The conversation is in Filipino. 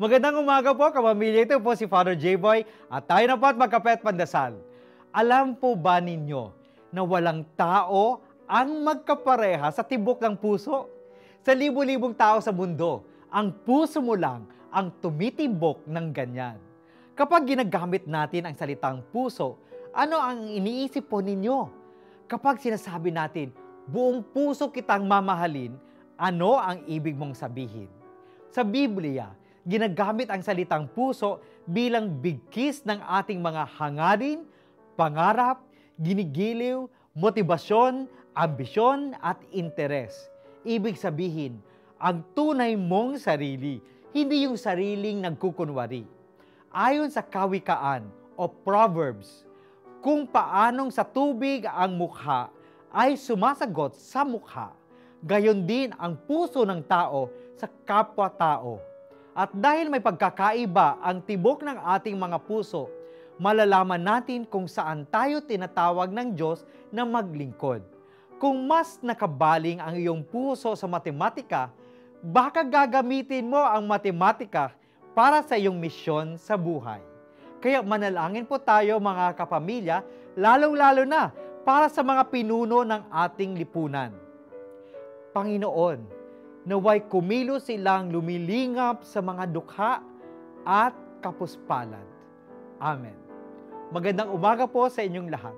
Magandang umaga po, kapamilya. Ito po si Father J-Boy at tayo na po at magkape at pandasal. Alam po ba ninyo na walang tao ang magkapareha sa tibok ng puso? Sa libo-libong tao sa mundo, ang puso mo lang ang tumitibok ng ganyan. Kapag ginagamit natin ang salitang puso, ano ang iniisip po ninyo? Kapag sinasabi natin, buong puso kitang mamahalin, ano ang ibig mong sabihin? Sa Biblia, ginagamit ang salitang puso bilang bigkis ng ating mga hangarin, pangarap, ginigiliw, motibasyon, ambisyon at interes. Ibig sabihin, ang tunay mong sarili, hindi yung sariling nagkukunwari. Ayon sa kawikaan o Proverbs, kung paanong sa tubig ang mukha ay sumasagot sa mukha, gayon din ang puso ng tao sa kapwa-tao. At dahil may pagkakaiba ang tibok ng ating mga puso, malalaman natin kung saan tayo tinatawag ng Diyos na maglingkod. Kung mas nakabaling ang iyong puso sa matematika, baka gagamitin mo ang matematika para sa iyong misyon sa buhay. Kaya manalangin po tayo mga kapamilya, lalong-lalo na para sa mga pinuno ng ating lipunan. Panginoon, naway kumilos silang lumilingap sa mga dukha at kapuspalan. Amen. Magandang umaga po sa inyong lahat.